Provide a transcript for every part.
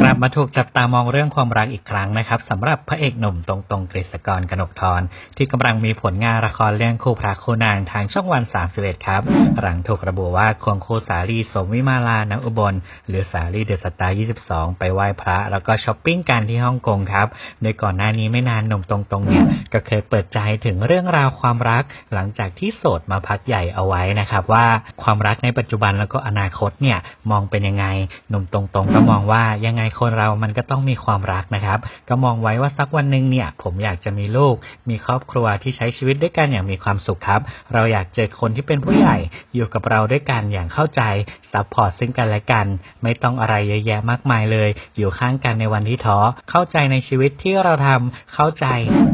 กลับมาถูกจับตามองเรื่องความรักอีกครั้งนะครับสำหรับพระเอกหนุ่มตรงตรงกฤษกรกนกทรที่กำลังมีผลงานละครเรื่องคู่พระคู่นางทางช่องวัน 31 ครับ หลังถูกระบุว่าควงคู่สาลีสมวิมาลาณอุบล หรือสาลีเดอะสตาร์22 ไปไหว้พระ แล้วก็ช้อปปิ้งกันที่ฮ่องกงครับ โดยก่อนหน้านี้ไม่นานหนุ่มตรงตรงเนี่ยก็เคยเปิดใจถึงเรื่องราวความรัก หลังจากที่โสดมาพักใหญ่เอาไว้นะครับว่าความรักในปัจจุบันแล้วก็อนาคตเนี่ยมองเป็นยังไงหนุ่มตรงๆก็มองว่ายังไงคนเรามันก็ต้องมีความรักนะครับ ก็มองไว้ว่าสักวันหนึ่งเนี่ย ผมอยากจะมีลูก มีครอบครัวที่ใช้ชีวิตด้วยกันอย่างมีความสุขครับ เราอยากเจอคนที่เป็นผู้ใหญ่อยู่กับเราด้วยกันอย่างเข้าใจซัพพอร์ตซึ่งกันและกัน ไม่ต้องอะไรเยอะแยะมากมายเลย อยู่ข้างกันในวันที่ท้อเข้าใจในชีวิตที่เราทำเข้าใจ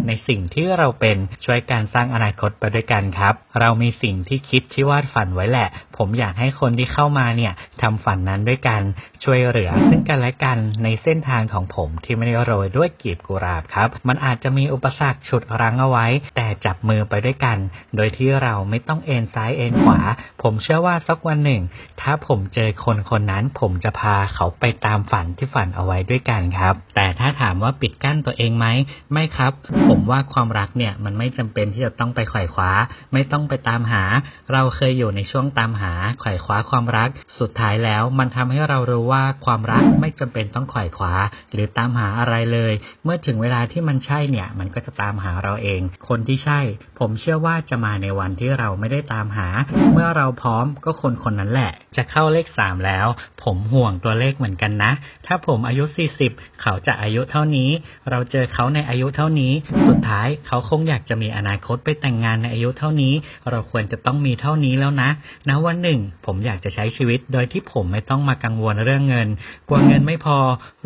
ในสิ่งที่เราเป็นช่วยกันสร้างอนาคตไปด้วยกันครับ เรามีสิ่งที่คิดที่วาดฝันไว้แหละ ผมอยากให้คนที่เข้ามาเนี่ยทำฝันนั้นด้วยกันช่วยเหลือซึ่งกันและกันในเส้นทางของผมที่ไม่ได้โรยด้วยกีบกุหลาบครับ มันอาจจะมีอุปสรรคฉุดรั้งเอาไว้ แต่จับมือไปด้วยกัน โดยที่เราไม่ต้องเอ็นซ้ายเอ็นขวา ผมเชื่อว่าสักวันหนึ่ง ถ้าผมเจอคนคนนั้นผมจะพาเขาไปตามฝันที่ฝันเอาไว้ด้วยกันครับ แต่ถ้าถามว่าปิดกั้นตัวเองไหมไม่ครับ ผมว่าความรักเนี่ยมันไม่จำเป็นที่จะต้องไปไขว่คว้า ไม่ต้องไปตามหา เราเคยอยู่ในช่วงตามหาไขว่คว้าความรัก สุดท้ายแล้วมันทำให้เรารู้ว่าความรักไม่จำเป็นต้องไขว่คว้าหรือตามหาอะไรเลย เมื่อถึงเวลาที่มันใช่เนี่ย มันก็จะตามหาเราเอง คนที่ใช่ ผมเชื่อว่าจะมาในวันที่เราไม่ได้ตามหา เมื่อเราพร้อมก็คนคนนั้นแหละ จะเข้าเลขสามแล้ว ผมห่วงตัวเลขเหมือนกันนะ ถ้าผมอายุ40เขาจะอายุเท่านี้ เราเจอเขาในอายุเท่านี้ สุดท้ายเขาคงอยากจะมีอนาคตไปแต่งงานในอายุเท่านี้ เราควรจะต้องมีเท่านี้แล้วนะณวันหนึ่ง ผมอยากจะใช้ชีวิตโดยที่ผมไม่ต้องมากังวลเรื่องเงิน กลัวเงินไม่พอ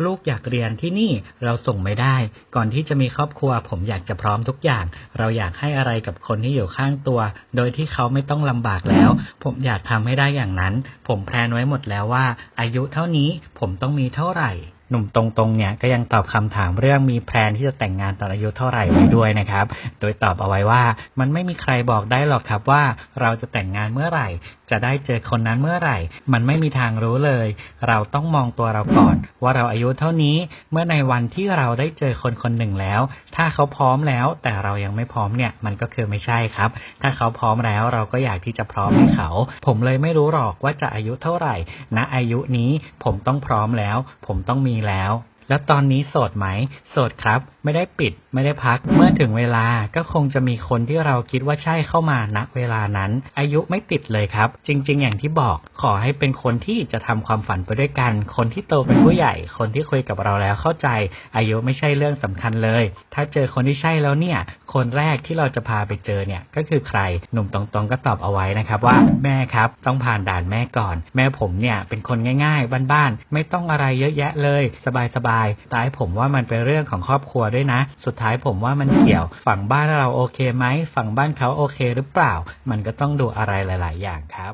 ลูกอยากเรียนที่นี่เราส่งไม่ได้ ก่อนที่จะมีครอบครัว ผมอยากจะพร้อมทุกอย่าง เราอยากให้อะไรกับคนที่อยู่ข้างตัว โดยที่เขาไม่ต้องลำบากแล้ว ผมอยากทำให้ได้อย่างนั้น ผมแพลนไว้หมดแล้วว่า อายุเท่านี้ผมต้องมีเท่าไหร่ หนุ่มตรงๆเนี่ยก็ยังตอบคำถามเรื่องมีแพลนที่จะแต่งงานตอนอายุเท่าไหร่ไว้ด้วยนะครับ โดยตอบเอาไว้ว่า มันไม่มีใครบอกได้หรอกครับว่าเราจะแต่งงานเมื่อไหร่ จะได้เจอคนนั้นเมื่อไหร่ มันไม่มีทางรู้เลย เราต้องมองตัวเราก่อน ว่าเราอายุเท่านี้เมื่อในวันที่เราได้เจอคนคนหนึ่งแล้ว ถ้าเขาพร้อมแล้ว แต่เรายังไม่พร้อมเนี่ยมันก็คือไม่ใช่ครับ ถ้าเขาพร้อมแล้วเราก็อยากที่จะพร้อมให้เขา ผมเลยไม่รู้หรอกว่าจะอายุเท่าไหร่ณอายุนี้ผมต้องพร้อมแล้ว ผมต้องมีแล้ว แล้วตอนนี้โสดไหม โสดครับ ไม่ได้ปิด ไม่ได้พัก เมื่อถึงเวลาก็คงจะมีคนที่เราคิดว่าใช่เข้ามาณเวลานั้น อายุไม่ติดเลยครับ จริง ๆ อย่างที่บอก ขอให้เป็นคนที่จะทำความฝันไปด้วยกัน คนที่โตเป็นผู้ใหญ่ คนที่คุยกับเราแล้วเข้าใจ อายุไม่ใช่เรื่องสำคัญเลย ถ้าเจอคนที่ใช่แล้วเนี่ย คนแรกที่เราจะพาไปเจอเนี่ย ก็คือใคร หนุ่มตรงๆก็ตอบเอาไว้นะครับว่า แม่ครับ ต้องผ่านด่านแม่ก่อน แม่ผมเนี่ยเป็นคนง่าย ๆ บ้านๆ ไม่ต้องอะไรเยอะแยะเลย สบายๆท้ายผมว่ามันเป็นเรื่องของครอบครัวด้วยนะ สุดท้ายผมว่ามันเกี่ยว ฝั่งบ้านเราโอเคไหม ฝั่งบ้านเขาโอเคหรือเปล่า มันก็ต้องดูอะไรหลาย ๆ อย่างครับ